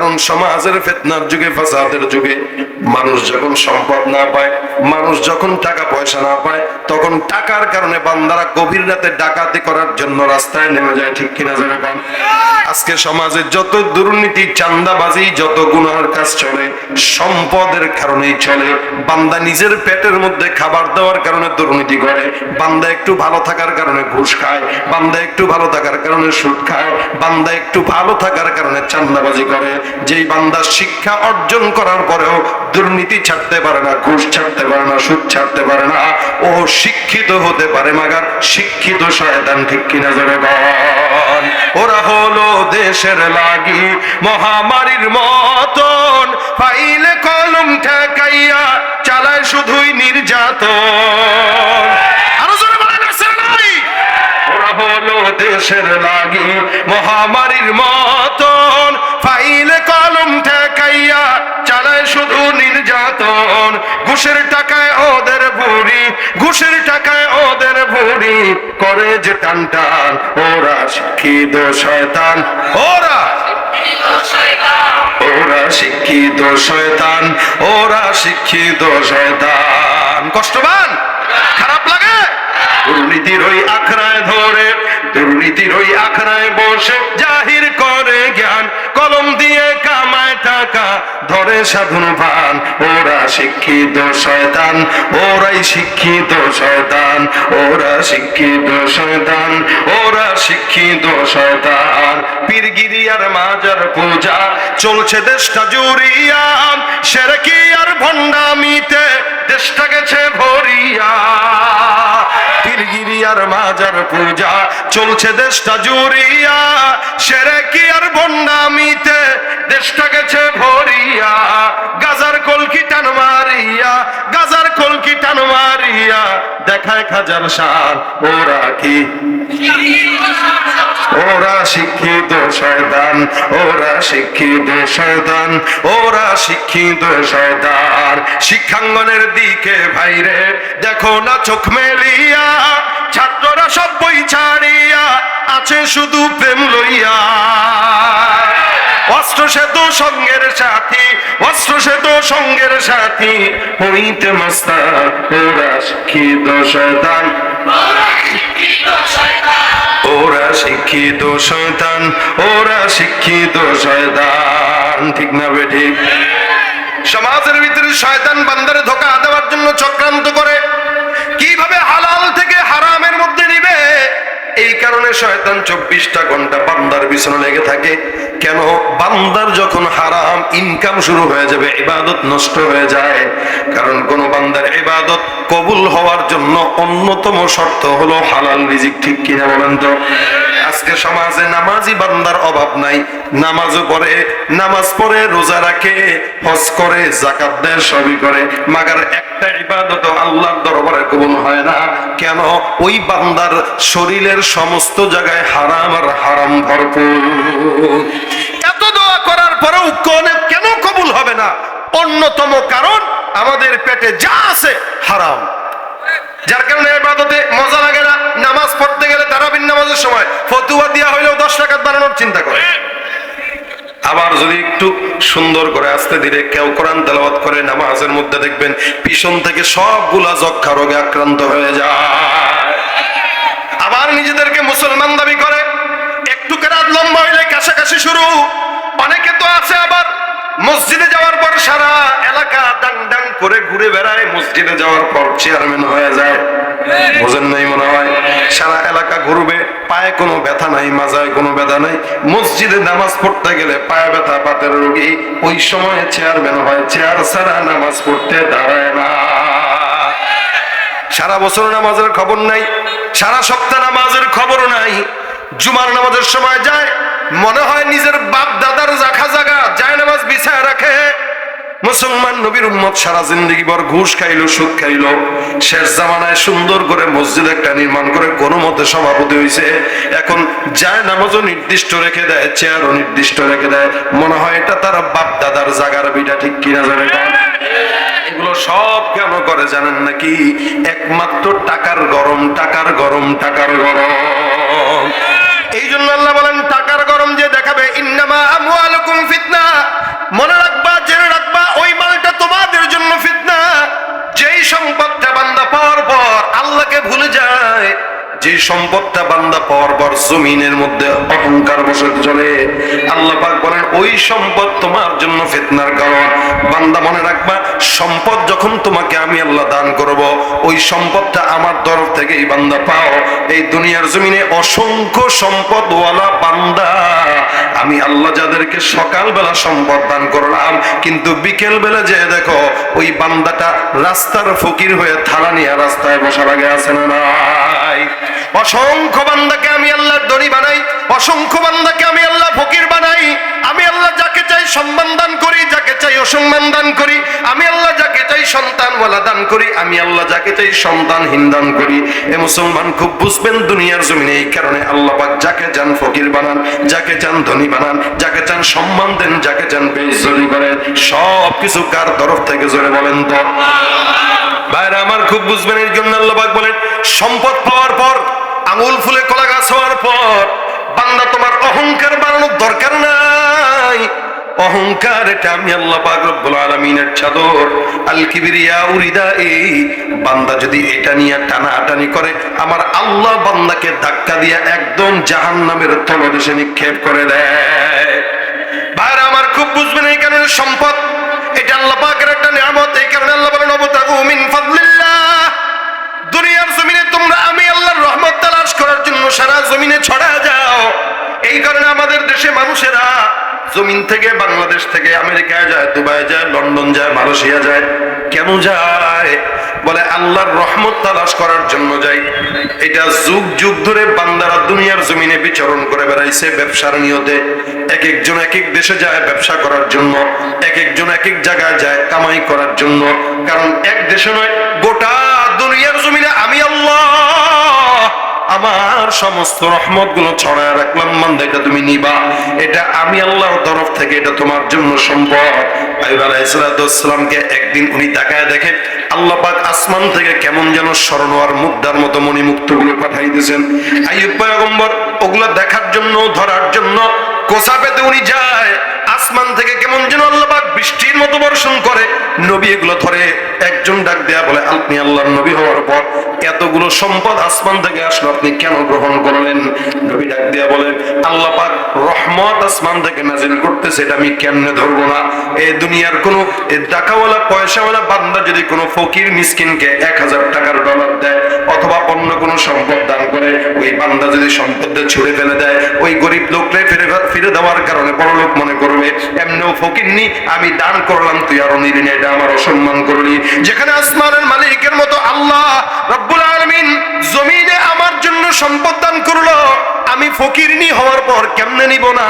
কারণ সমাজের ফেতনার যুগে ফাসাদের যুগে মানুষ যখন সম্পদ না পায়, মানুষ যখন টাকা পয়সা না পায়, তখন টাকার কারণে বান্দারা গভীর রাতে ডাকাতি করার জন্য রাস্তায় নেমে যায়, ঠিক কিনা যারা আজকে সমাজে যত দুর্নীতি চান্দাবাজি যত গুনার কাজ চলে, সম্পদের কারণেই চলে। বান্দা নিজের পেটের মধ্যে খাবার দেওয়ার কারণে দুর্নীতি করে, বান্দা একটু ভালো থাকার কারণে ঘুষ খায়, বান্দা একটু ভালো থাকার কারণে সুদ খায়, বান্দা একটু ভালো থাকার কারণে চান্দাবাজি করে। যেই বান্দা শিক্ষা অর্জন করার পরেও দুর্নীতি ছাড়তে পারে না, ঘুষ ছাড়তে পারে না, সুদ ছাড়তে পারে না। ও শিক্ষিত হতে পারে, মাগার শিক্ষিত শয়তান ঠিক কিনা জোরে বল ওরা হলো দেশের লাগি মহামারীর মতন। ফাইলে কলম ঠেকাইয়া চালায় শুধুই হলো দেশের লাগি মহামারীর মতন। ফাইলে কলম শুধু নির্যাতন ঘুষের টাকায় ওদের ভুড়ি ঘুষের টাকায় ওদের ভুড়ি করে যে টান টান ওরা শিক্ষিত শয়তান। ওরা ওরা শিক্ষিত শয়তান ওরা শিক্ষিত শয়তান। কষ্টবান খারাপ লাগে? দুর্নীতির ওই আখড়ায় ধরে দুর্নীতির ওই আখড়ায় বসে জাহির করে জ্ঞান কলম দিয়ে ধরে সাধুন পান ওরা শিক্ষিত শয়তান, ওরাই শিক্ষিত শয়তান, ওরা শিক্ষিত শয়তান, ওরা শিক্ষিত শয়তান। পীরগিরি আর মাজার পূজা, চলছে দেশটা জুড়িয়া সেরেকি আর ভণ্ডামিতে, দেশটা গেছে ভরিয়া। পীরগিরি আর মাজার পূজা। চলছে দেশটা জুড়িয়া সেরেকি আর ভণ্ডামিতে দেশটা গেছে ভরিয়া, গাজার কলকি টান মারিয়া, গাজার কলকি টান মারিয়া? দেখায় খাজার সার ওরা কি? ওরা শিক্ষিত শয়তান, ওরা শিক্ষিত শয়তান, ওরা শিক্ষিত শয়তান। শিক্ষাঙ্গনের দিকে ভাইরে, দেখো না চোখ মেলিয়া, ছাত্ররা সব বই ছাড়িয়া আছে শুধু প্রেম লইয়া। অস্ত্র সেতু সঙ্গের সাথী, অস্ত্র সেতু সঙ্গের সাথী, হইতে মাস্তা ওরা শিক্ষিত শয়তান। ওরা শিক্ষিত শয়তান, ওরা শিক্ষিত শয়তান। ঠিক না বে ঠিক? সমাজের ভিতরে শয়তান বান্দারে ধোকা দেওয়ার জন্য চক্রান্ত করে। কীভাবে হালাল থেকে হারামের মধ্যে নিবে? এই কারণে শয়তান চব্বিশটা ঘণ্টা বান্দার পিছনে লেগে থাকে। কেন? বান্দার যখন হারাম ইনকাম শুরু হয়ে যাবে, ইবাদত নষ্ট হয়ে যায়। কারণ কোন বান্দার ইবাদত কবুল হওয়ার জন্য অন্যতম শর্ত হলো হালাল রিজিক, ঠিক কিনা বলেন তো? আজকে সমাজে নামাজি বান্দার অভাব নাই। নামাজও পড়ে, নামাজ পড়ে, রোজা রাখে, হজ করে জাকাত দেয়, সবই করে। মাগার একটা ইবাদত আল্লাহর দরবারে কবুল হয় না। কেন? ওই বান্দার শরীরের সমস্ত জায়গায় হারাম আর হারাম ভরপুর। এত দোয়া করার পরেও কোনে- কেন কবুল হবে না? অন্যতম কারণ, আমাদের পেটে যা আছে হারাম। যার কারণে এবাদতে মজা লাগে না, নামাজ পড়তে গেলে তারাবিন নামাজের সময় ফতুয়া দিয়া হইলেও দশ টাকা বানানোর চিন্তা করে। আবার যদি একটু সুন্দর করে আস্তে ধীরে কেউ কোরআন তেলাওয়াত করে, নামাজের মধ্যে দেখবেন পিছন থেকে সবগুলা যক্ষা রোগে আক্রান্ত হয়ে যায়। আবার নিজেদেরকে মুসলমান দাবি করে। একটু রাত লম্বা হইলে কাছাকাছি শুরু। অনেকে তো আছে আবার। মসজিদে যাওয়ার পর সারা এলাকা ডাং ডাং করে ঘুরে বেড়ায়। মসজিদে যাওয়ার পর চেয়ারম্যান হয়ে যায়। বোঝেন নাই মনে হয়? সারা এলাকা ঘুরবে। পায়ে কোনো ব্যথা নাই, মাজায় কোনো ব্যথা নাই। মসজিদে নামাজ পড়তে গেলে পায়ে ব্যথা পাতের রোগী। ওই সময় চেয়ারম্যান হয়। চেয়ার ছাড়া নামাজ পড়তে দাঁড়ায় না। সারা বছর নামাজের খবর নাই। সারা সপ্তাহ নামাজের খবর নাই, জুমার নামাজের সময় যায়, মনে হয় নিজের বাপ দাদার জাখা জাগা, যায় নামাজ বিছায় রাখে। মুসলমান নবীর উম্মত সারা জিন্দগি ভর ঘুষ খাইলো, সুদ খাইলো। শেষ জামানায় সুন্দর করে মসজিদ একটা নির্মাণ করে কোনো মতে সভাপতি হয়েছে এখন যায় নামাজও নির্দিষ্ট রেখে দেয়, চেয়ারও নির্দিষ্ট রেখে দেয়। মনে হয় এটা তারা বাপ দাদার জাগার বিটা ঠিক কিনা যাবে সব কেন করে জানেন নাকি? একমাত্র টাকার গরম টাকার গরম টাকার গরম। এই জন্য আল্লাহ বলেন, টাকার গরম যে দেখাবে, ইন্নামা আমওয়ালুকুম ফিতনা। মনে রাখবা, জেনে রাখবা, ওই মালটা তোমাদের জন্য ফিতনা। যেই সম্পদটা বান্দা পাওয়ার পর আল্লাহকে ভুলে যায় জমিনের মধ্যে অহংকার বসে চলে, আল্লাহ পাক বলেন, ওই সম্পদ তোমার জন্য ফিতনার কারণ। বান্দা মনে রাখবা, সম্পদ যখন তোমাকে আমি আল্লাহ দান করব, ওই সম্পদটা আমার তরফ থেকেই বান্দা পাও। এই দুনিয়ার জমিনে অসংখ্য সম্পদওয়ালা বান্দা আমি আল্লাহ যাদেরকে সকালবেলা সম্পদ দান করলাম, কিন্তু বিকেল বেলা যে দেখো, ওই বান্দাটা রাস্তার ফকির হয়ে থালা নিয়ে রাস্তায় বসার আগে আছে না অসংখ্য বান্দাকে আমি আল্লাহর দড়ি বানাই অসংখ্য বান্দাকে আমি আল্লাহ ফকির বানাই, আমি আল্লাহ যাকে চাই সম্মান দান করি, যাকে চাই অসম্মান দান করি, আমি আল্লাহ যাকে চাই সন্তান ওয়ালা দান করি, আমি আল্লাহ যাকে চাই সন্তানহীন দান করি। এ মুসলমান খুব বুঝবেন দুনিয়ার জমিনে এই কারণে আল্লাহ পাক যাকে চান ফকির বানান, যাকে চান ধনী বানান, যাকে চান সম্মান দেন, যাকে চান বেইজ্জতি করেন সব কিছু কার তরফ থেকে জোরে বলেন তো? ভাইরা, আমার খুব বুঝবেন, এই জন্য আল্লাহ পাক বলেন, সম্পদ পাওয়ার পর, আঙুল ফুলে কলা গাছ হওয়ার পর বান্দা, তোমার অহংকার বাড়ানোর দরকার নাই। অহংকার এটা আমি আল্লাহ পাক রব্বুল আলামিনের চাদর আল কিবরিয়া উরিদা এই বান্দা যদি এটা নিয়ে টানাটানি করে, আমার আল্লাহ বান্দাকে ধাক্কা দিয়ে একদম জাহান্নামের তলদেশে নিক্ষেপ করে দেয়। ভাইরা, আমার খুব বুঝবেন এই কারণে সম্পদ। এটা আল্লাহ পাকের একটা নিয়ামত, এই কারণে আল্লাহ বলেন, অবতাগু মিন ফাদলিল্লাহ দুনিয়ার জমিনে তোমরা আমি আল্লাহর রহমত তালাশ করার জন্য সারা জমিনে ছড়া যাও। এই কারণে আমাদের দেশে মানুষেরা জমিন থেকে বাংলাদেশ থেকে আমেরিকায় যায়, দুবাই যায়, লন্ডন যায়, মালয়েশিয়া যায়। কেন যায়? বলে আল্লাহর রহমত তালাশ করার জন্য যাই এটা যুগ যুগ ধরে বান্দারা দুনিয়ার জমিনে বিচরণ করে বেড়াইছে ব্যবসার নিয়তে। এক একজন এক এক দেশে যায় ব্যবসা করার জন্য, এক একজন এক এক জায়গায় যায় কামাই করার জন্য। কারণ এক দেশে নয়, গোটা দুনিয়ার আমার সমস্ত রহমতগুলো ছড়ায় রাখলাম। মান্দা এটা তুমি নিবা। এটা আমি আল্লাহর তরফ থেকে, এটা তোমার জন্য আইব আলাইসালামকে একদিন উনি তাকায় দেখে আল্লাহ আসমান থেকে কেমন যেন স্মরণোয়ার মুদ্রার মতো মণিমুক্তগুলো পাঠাই দিয়েছেন আইব পয়গম্বর, ওগুলো দেখার জন্য, ধরার জন্য কোসা পেতে উনি যায়, আসমান থেকে কেমন যেন আল্লাহ বৃষ্টির মতো বর্ষণ করে, নবী এগুলো ধরে একজন ডাক দেয়া বলে, আপনি আল্লাহর নবী হওয়ার পর এতগুলো সম্পদ আসমান থেকে আসলো, আপনি কেন গ্রহণ করলেন? নবী ডাক দেয়া বলেন আল্লাহ পাক রহমত আসমান থেকে নাজিল করতেছে এটা আমি কেমনে ধরবো না? এই দুনিয়ার কোনো টাকাওয়ালা পয়সাওয়ালা বান্দা যদি কোনো ফকির মিসকিনকে এক হাজার টাকার ডলার দেয় অথবা অন্য কোনো সম্পদ দান করে ওই বান্দা যদি সম্পদটা ছুড়ে ফেলে দেয় ওই গরিব লোকটাই ফিরে ফিরে দেওয়ার কারণে বড় লোক মনে করবে এমনিও ফকির নি আমি দান করলাম তুই আরও নিলি না, এটা আমার অসম্মান করলি। যেখানে আসমানের মালিকের মতো আল্লাহ রব্বুল আলমিন জমিনে আমার জন্য সম্পদ দান করল। আমি ফকিরনি হওয়ার পর কেমনে নিব না?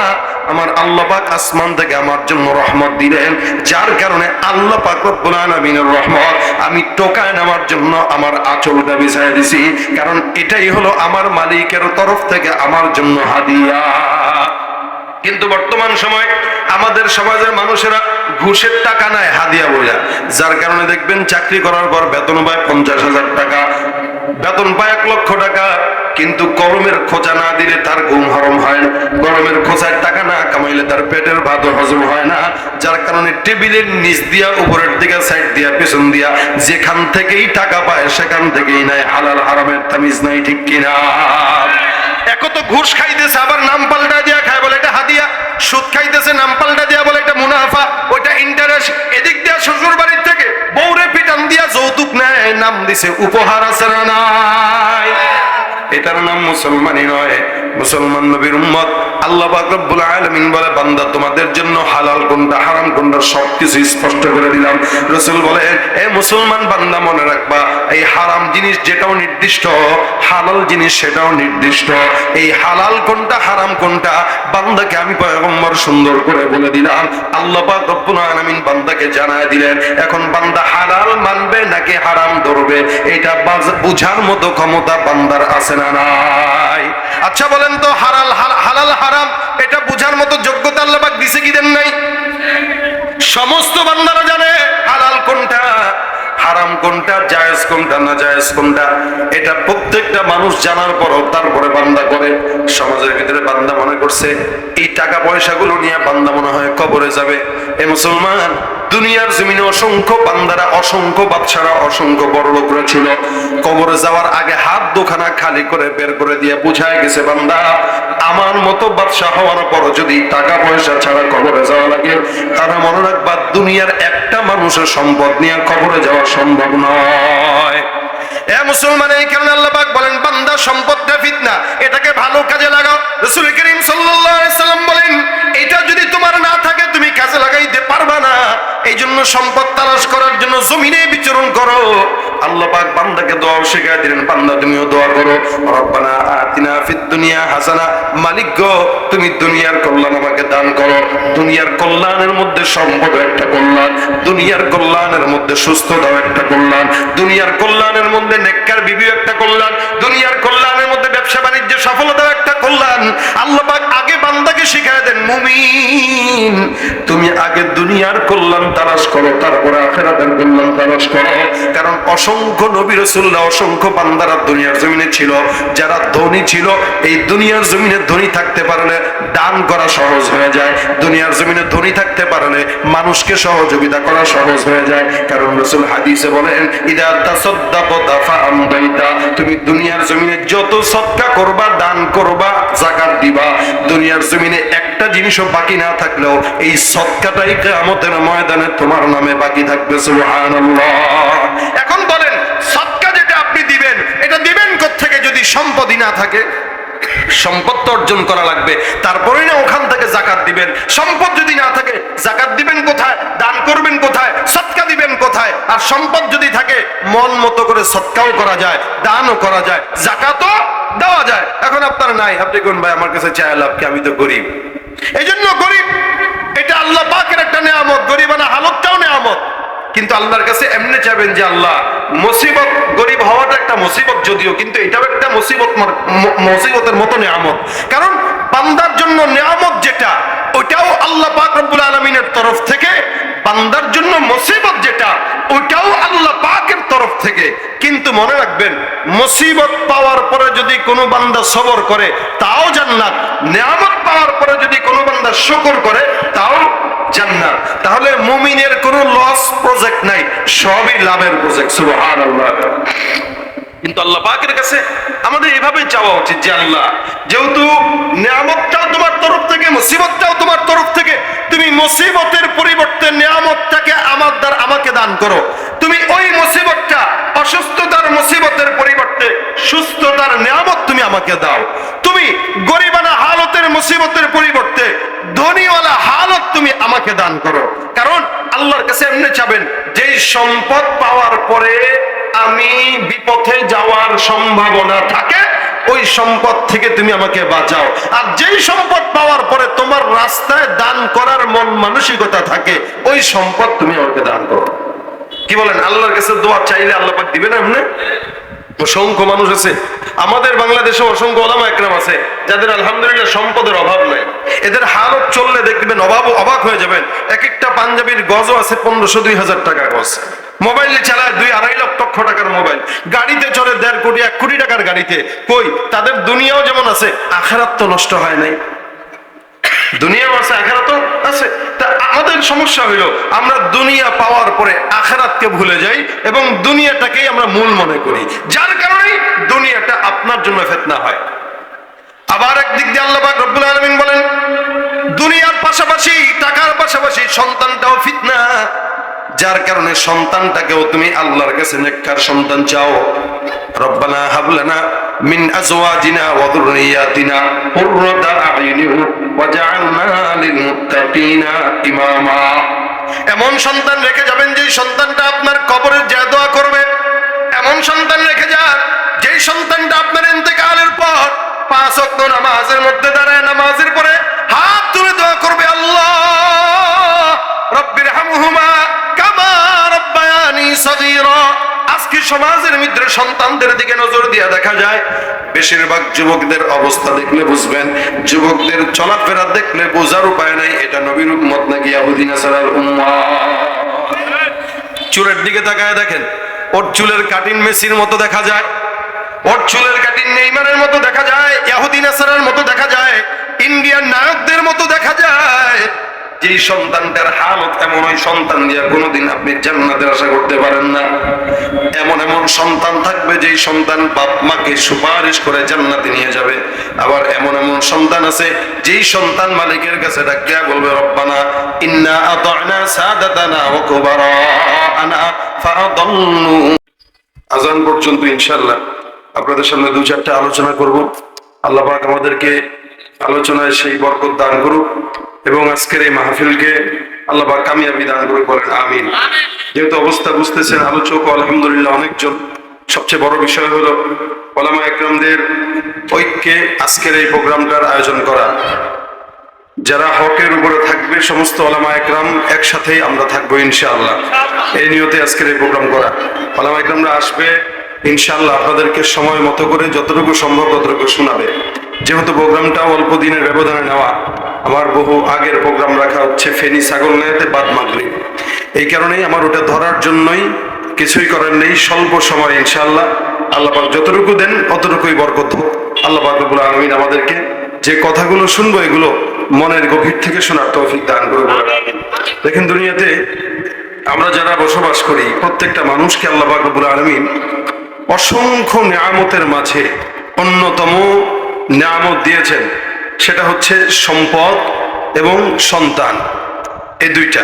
আমার আল্লাহ পাক আসমান থেকে আমার জন্য রহমত দিলেন, যার কারণে আল্লাহ পাক রব্বুল আলামিনের রহমত। আমি টোকায় নেওয়ার জন্য আমার আঁচলটা বিছায় দিছি, কারণ এটাই হলো আমার মালিকের তরফ থেকে আমার জন্য হাদিয়া। কিন্তু বর্তমান সময় আমাদের সমাজের মানুষেরা ঘুষের টাকা নেয় হাদিয়া বোঝা যার কারণে দেখবেন চাকরি করার পর বেতন পায় পঞ্চাশ হাজার টাকা বেতন পায় এক লক্ষ টাকা, কিন্তু গরমের খোঁচা না দিলে তার ঘুম হরম হয় না। গরমের খোঁচার টাকা না কামাইলে তার পেটের ভাত হজম হয় না। যার কারণে টেবিলের নিচ দিয়া, উপরের দিকে, সাইড দিয়া, পিছন দিয়া, যেখান থেকেই টাকা পায়, সেখান থেকেই নাই হালাল হারামের তামিজ নাই, ঠিক কিনা? এক ঘুষ খাইতেছে, আবার নাম পাল্টা দিয়া খায় বলে, এটা হাদিয়া। সুদ খাইতেছে, নাম পাল্টা দিয়া বলে, এটা মুনাফা। ওইটা ইন্টারেস্ট এদিক দিয়া শ্বশুর বাড়ির থেকে পিটান দিয়া যৌতুক নেয় নাম দিছে উপহার আছে নাই? এটার নাম মুসলমানই নয়। মুসলমান নবীর উম্মত, আল্লাহ রব্বুল আলামিন বলে, বান্দা, তোমাদের জন্য হালাল কোনটা, হারাম কোনটা, সবকিছু স্পষ্ট করে দিলাম। রাসূল বলে, এ মুসলমান বান্দা, মনে রাখবা, এই হারাম জিনিস যেটাও নির্দিষ্ট, হালাল জিনিস সেটাও নির্দিষ্ট। এই হালাল কোনটা, হারাম কোনটা, বান্দাকে আমি পয়গম্বর সুন্দর করে বলে দিলাম। আল্লাহ রব্বুল আলামিন বান্দাকে জানায় দিলেন, এখন বান্দা হালাল মানবে নাকি হারাম ধরবে? এটা বুঝার মতো ক্ষমতা বান্দার আছে না নাই। আচ্ছা বলেন তো হারাল হাল- হালাল, হারাম, এটা বুঝার মতো যোগ্যতা আল্লাহ দিছে কি দেন নাই? সমস্ত বান্দারা জানে হালাল কোনটা, হারাম কোনটা, জায়েজ কোনটা না জায়েজ কোনটা। এটা প্রত্যেকটা মানুষ জানার পরও তারপরে বান্দা করে। সমাজের ভিতরে বান্দা মনে করছে, এই টাকা পয়সাগুলো নিয়ে বান্দা মনে হয় কবরে যাবে। এ মুসলমান দুনিয়ার জমিনে অসংখ্য বান্দারা, অসংখ্য বাদশারা অসংখ্য বড় লোকরা ছিল। কবরে যাওয়ার আগে হাত দুখানা খালি করে বের করে দিয়ে বুঝায় গেছে, বান্দা, আমার মতো বাদশাহ হওয়ার পর যদি টাকা পয়সা ছাড়া কবরে যাওয়া লাগে তারা মনে রাখবা দুনিয়ার একটা মানুষের সম্পদ নিয়ে কবরে যাওয়া সম্ভব নয়। এ মুসলমান, এই কারণে আল্লাহ বলেন, বান্দা, সম্পদটা ফিতনা, এটাকে ভালো কাজে লাগাও। রাসূল করিম সাল্লাম বলেন, এটা যদি তোমার না থাকে তুমি কাজে লাগাইতে পারবা না এই জন্য সম্পদ তালাশ করার জন্য জমিনে বিচরণ করো। আল্লাহ বান্দাকে দোয়া শেখায় দিলেন, বান্দা তুমিও দোয়া করো। রব্বানা আতিনা ফিদ দুনিয়া হাসানা। মালিক গো, তুমি দুনিয়ার কল্যাণ আমাকে দান করো। দুনিয়ার কল্যাণের মধ্যে সম্পদ একটা কল্যাণ। দুনিয়ার কল্যাণের মধ্যে সুস্থতাও একটা কল্যাণ। দুনিয়ার কল্যাণের মধ্যে নেককার বিবিও একটা কল্যাণ। দুনিয়ার কল্যাণের মধ্যে ব্যবসা বাণিজ্য সফলতাও একটা কল্যাণ। আল্লাহ পাক আগে বান্দাকে শিখায় দেন, মুমিন, তুমি আগে দুনিয়ার কল্যাণ তালাশ করো, তারপরে আখেরাতের কল্যাণ তালাশ করো। কারণ অসংখ্য নবী রাসূলুল্লাহ, অসংখ্য বান্দারা দুনিয়ার জমিনে ছিল, যারা ধনী ছিল, এই দুনিয়ার জমিনে ধনী থাকতে পারলে দান করা সহজ হয়ে যায়, দুনিয়ার জমিনে ধনী থাকতে পারলে মানুষকে সহযোগিতা করা সহজ হয়ে যায়। কারণ রাসূল হাদিসে বলেন তুমি দুনিয়ার জমিনে যত সদকা করবা, দান করবা যাকাত দিবা। দুনিয়ার জমিনে একটা জিনিসও বাকি না থাকলেও এই সদকাটাই কিয়ামতের ময়দানে তোমার নামে বাকি থাকবে এখন বলেন সদকা যেটা আপনি দিবেন, এটা দিবেন থেকে যদি সম্পদই না থাকে? সম্পদ তো অর্জন করা লাগবে তারপরে না ওখান থেকে জাকাত দিবেন। সম্পদ যদি না থাকে, জাকাত দিবেন কোথায়? দান করবেন কোথায়? সৎকা দিবেন কোথায়? আর সম্পদ যদি থাকে, মন মতো করে সৎকাও করা যায়, দানও করা যায়, জাকাতও দেওয়া যায়। এখন আপনার নাই, আপনি কোন ভাই, আমার কাছে চায় লাভ কি? আমি তো গরিব। এই জন্য গরিব, এটা আল্লাহ পাকের একটা নেয়ামত। গরিবানা হালতটাও নেয়ামত। কিন্তু আল্লাহর কাছে এমনি চাবেন যে আল্লাহ, মুসিবত, গরিব হওয়াটা একটা মুসিবত যদিও, কিন্তু এটাও একটা মুসিবত মুসিবতের মতো নিয়ামত। কারণ বান্দার জন্য নিয়ামত যেটা, ওইটাও আল্লাহ পাক রব্বুল আলমিনের তরফ থেকে, বান্দার জন্য মুসিবত যেটা, ওইটাও আল্লাহ পাকের তরফ থেকে। কিন্তু মনে রাখবেন, মুসিবত পাওয়ার পরে যদি কোনো বান্দা সবর করে, তাও জান্নাত। নিয়ামত পাওয়ার পরে যদি কোনো বান্দা শুকর করে, তাও জান্নাত। তাহলে মুমিনের কোনো লস প্রজেক্ট নাই, সবই লাভের প্রজেক্ট সুবহানাল্লাহ। কিন্তু আল্লাহ পাকের কাছে আমাদের এভাবে চাওয়া উচিত যে আল্লাহ, যেহেতু নিয়ামতটাও তোমার তরফ থেকে, মুসিবতটাও তোমার তরফ থেকে, তুমি মুসিবতের পরিবর্তে নিয়ামতটাকে আমার দ্বার আমাকে দান করো। তুমি ওই মুসিবতটা, অসুস্থতার মুসিবতের পরিবর্তে সুস্থতার নিয়ামত তুমি আমাকে দাও। তুমি গরিবানা হালতের মুসিবতের পরিবর্তে ধনীওয়ালা হালত তুমি আমাকে দান করো। কারণ আল্লাহর কাছে এমনি চাবেন, যেই সম্পদ পাওয়ার পরে আমি বিপথে যাওয়ার সম্ভাবনা থাকে, ওই সম্পদ থেকে তুমি আমাকে বাঁচাও। আর যেই সম্পদ পাওয়ার পরে তোমার রাস্তায় দান করার মন মানসিকতা থাকে, ওই সম্পদ তুমি আমাকে দান করো। কি বলেন, আল্লাহর কাছে দোয়া চাইলে আল্লাহ পাক দিবে না এমনি? অসংখ্য মানুষ আছে। আমাদের বাংলাদেশে অসংখ্য ওলামা একরাম আছে, যাদের আলহামদুলিল্লাহ সম্পদের অভাব নাই। এদের হালত চললে দেখবেন অভাব, অবাক হয়ে যাবেন। এক একটা পাঞ্জাবির গজও আছে পনেরোশো, দুই হাজার টাকা গজ। মোবাইল চালায় দুই আড়াই লক্ষ লক্ষ টাকার মোবাইল। গাড়িতে চলে দেড় কোটি, এক কোটি টাকার গাড়িতে। কই? তাদের দুনিয়াও যেমন আছে, আখারাত তো নষ্ট হয় নাই। দুনিয়াও আছে, আখেরাতও আছে। তা আমাদের সমস্যা হইল, আমরা দুনিয়া পাওয়ার পরে আখেরাতকে ভুলে যাই এবং দুনিয়াটাকেই আমরা মূল মনে করি। যার কারণে দুনিয়াটা আপনার জন্য ফেতনা হয়। আবার একদিক দিয়ে আল্লাহ রব্বুল আলামিন বলেন, দুনিয়ার পাশাপাশি, টাকার পাশাপাশি সন্তানটাও ফিতনা। যার কারণে সন্তানটাকেও তুমি আল্লাহর কাছে নেককার সন্তান চাও। রব্বানা হাবলানা মিন আজওয়াজিনা ওয়া যুররিয়াতিনা কুররাতা আ'ইউনি ওয়াজআলনা লিল মুত্তাকিনা ইমামা। এমন সন্তান রেখে যাবেন যে সন্তানটা আপনার কবরের যা দোয়া করবে। এমন সন্তান রেখে যান যেই সন্তানটা আপনার ইন্তেকালের পর পাঁচ ওয়াক্ত নামাজের মধ্যে দাঁড়ায়, নামাজের পরে হাত তুলে দোয়া করবে আল্লাহ। আজকে সমাজের মধ্যে সন্তানদের দিকে নজর দিয়ে দেখা যায়, বেশিরভাগ যুবকদের অবস্থা দেখলে বুঝবেন, যুবকদের চলাফেরা দেখলে বোঝার উপায় নাই, এটা নবীর উম্মত নাকি ইয়াহুদি নাসারার উম্মত? চুলের দিকে তাকায় দেখেন, ওর চুলের কাটিং মেসির মতো দেখা যায়, ওর চুলের কাটিং নেইমারের মতো দেখা যায়, ইয়াহুদি নাসারার মতো দেখা যায়, ইন্ডিয়ান নায়কদের মতো দেখা যায়। যেই সন্তানটার হালত এমন ওই সন্তান দিয়া কোনোদিন আপনি জান্নাতের আশা করতে পারেন না। এমন এমন সন্তান থাকবে যেই সন্তান বাপ মাকে সুপারিশ করে জান্নাতে নিয়ে যাবে। আবার এমন এমন সন্তান আছে যেই সন্তান মালিকের কাছে ডাকিয়া বলবে, রব্বানা, ইন্না আতানা সাদাতানা ওয়া কুবারানা ফাআদাল্লু। আজান পর্যন্ত ইনশাআল্লাহ আপনাদের সামনে দু চারটা আলোচনা করব। আল্লাহ পাক আমাদেরকে আলোচনায় সেই বরকত দান করুক। এবং আজকের এই মাহফিলকে আল্লাহ কামিয়াবি দান করুক বলেন, আমিন। যেহেতু অবস্থা বুঝতেছেন, আলোচক আলহামদুলিল্লাহ অনেকজন। সবচেয়ে বড় বিষয় হলো ওলামা একরামদের ঐক্যে আজকের এই প্রোগ্রামটার আয়োজন করা। যারা হকের উপরে থাকবে, সমস্ত ওলামা একরাম একসাথেই আমরা থাকব, ইনশাআল্লাহ। এই নিয়তে আজকের এই প্রোগ্রাম করা। ওলামা একরামরা আসবে, ইনশাআল্লাহ আপনাদেরকে সময় মতো করে যতটুকু সম্ভব ততটুকু শোনাবে। যেহেতু প্রোগ্রামটা অল্প দিনের ব্যবধানে নেওয়া আমার বহু আগের প্রোগ্রাম রাখা হচ্ছে ফেনী ছাগল নেতে বাদ মাগরি এই কারণেই আমার ওটা ধরার জন্যই কিছুই করার নেই, স্বল্প সময় ইনশাআল্লাহ। আল্লাহ পাক যতটুকু দেন, অতটুকুই বরকত হোক। আল্লাহ পাক রব্বুল আলামিন আমাদেরকে যে কথাগুলো শুনব এগুলো মনের গভীর থেকে শোনার তৌফিক দান করে বলেন আমিন। দেখেন দুনিয়াতে আমরা যারা বসবাস করি, প্রত্যেকটা মানুষকে আল্লাহ পাক রব্বুল আলামিন অসংখ্য নিয়ামতের মাঝে অন্যতম নিয়ামত দিয়েছেন। সেটা হচ্ছে সম্পদ এবং সন্তান। এই দুইটা।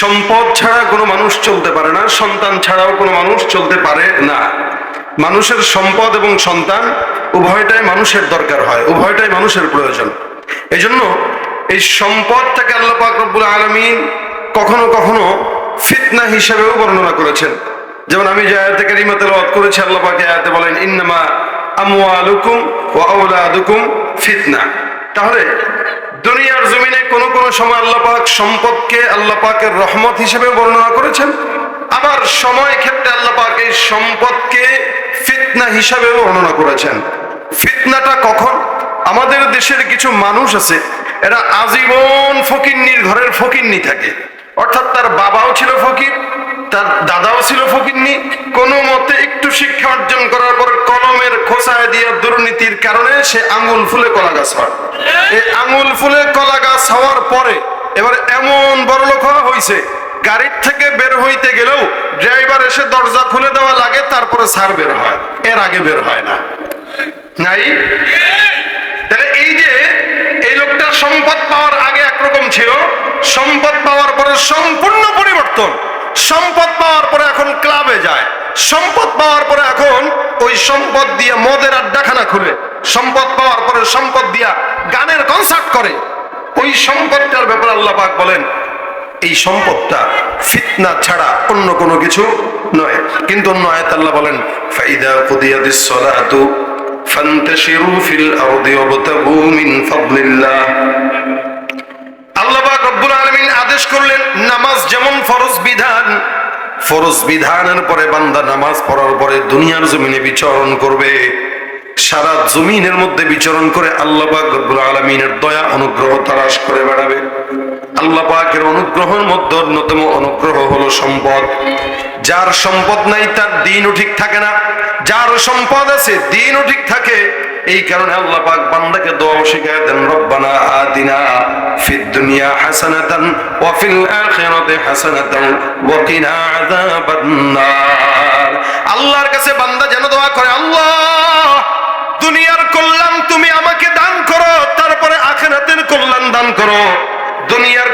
সম্পদ ছাড়া কোনো মানুষ চলতে পারে না, সন্তান ছাড়াও কোনো মানুষ চলতে পারে না। মানুষের সম্পদ এবং সন্তান উভয়টাই মানুষের দরকার হয়, উভয়টাই মানুষের প্রয়োজন। এই জন্য এই সম্পদটাকে আল্লাহ পাক রব্বুল আলমিন কখনো কখনো ফিতনা হিসেবেও বর্ণনা করেছেন। যেমন আমি যে আয়াতে কারিমা তেলাওয়াত করেছি, আল্লাহ পাক আয়াতে বলেন, ইন্নামা আমওয়ালুকুম ফিতনা। তাহলে দুনিয়ার জমিনে কোন কোন সময় আল্লাহ পাক সম্পদকে আল্লাহ পাকের রহমত হিসেবে বর্ণনা করেছেন। আবার সময় ক্ষেত্রে আল্লাহ পাক এই সম্পদকে ফিতনা হিসাবে বর্ণনা করেছেন। ফিতনাটা কখন? আমাদের দেশের কিছু মানুষ আছে, এরা আজীবন ফকিন্নির ঘরের ফকিন্নি থাকে। অর্থাৎ তার বাবাও ছিল ফকির তার দাদাও ছিল ফকিন্নি। কোনো মতে একটু শিক্ষা অর্জন করার পর কলমের খোসায় দিয়ে দুর্নীতির কারণে সে আঙ্গুল ফুলে কলা গাছ হয়। এই আঙ্গুল ফুলে কলা গাছ হওয়ার পরে এবার এমন বড় লোক হওয়া হয়েছে গাড়ির থেকে বের হইতে গেলেও ড্রাইভার এসে দরজা খুলে দেওয়া লাগে, তারপরে সার বের হয়। এর আগে বের হয় না। নাই? তাহলে এই যে এই লোকটা সম্পদ পাওয়ার আগে একরকম ছিল, সম্পদ পাওয়ার পরে সম্পূর্ণ পরিবর্তন। সম্পদ পাওয়ার পরে এখন ক্লাবে যায়। সম্পদ পাওয়ার পরে এখন ওই সম্পদ দিয়ে মদের আড্ডাখানা খুলে। সম্পদ পাওয়ার পরে সম্পদ দিয়া গানের কনসার্ট করে। ওই সম্পদটার ব্যাপারে আল্লাহ পাক বলেন, এই সম্পদটা ফিতনা ছাড়া অন্য কোনো কিছু নয়। কিন্তু অন্য আয়াত আল্লাহ বলেন, ফাইদা কুদিয়াদিস সালাতু ফান্তাশিরু ফিল আরদি ওয়াবতাগু মিন ফাদলিল্লাহ আল্লাহ পাক রব্বুল আলামিন আদেশ করলেন নামাজ যেমন ফরজ বিধান, ফরজ বিধানের পরে বান্দা নামাজ পড়ার পরে দুনিয়ার জমিনে বিচরণ করবে। সারা জমিনের মধ্যে বিচরণ করে আল্লাহ রব্বুল দয়া, অনুগ্রহ তালাশ করে বেড়াবে। আল্লাহ পাকের অনুগ্রহের মধ্যে অন্যতম অনুগ্রহ হলো সম্পদ। যার সম্পদ নাই, তার দিনও ঠিক থাকে না। যার সম্পদ আছে, দিনও ঠিক থাকে। এই কারণে আল্লাহ পাক বান্দাকে দোয়া শিখায় দেন, রব্বানা আতিনা ফিদ দুনিয়া হাসানাতান ওয়া ফিল আখিরাতি হাসানাতান ওয়া কিনা আযাবান নার আল্লাহর কাছে বান্দা যেন দোয়া করে, আল্লাহ, দুনিয়ার কল্যাণ তুমি আমাকে দান করো, তারপরে আখেরাতের কল্যাণ দান করো। দুনিয়ার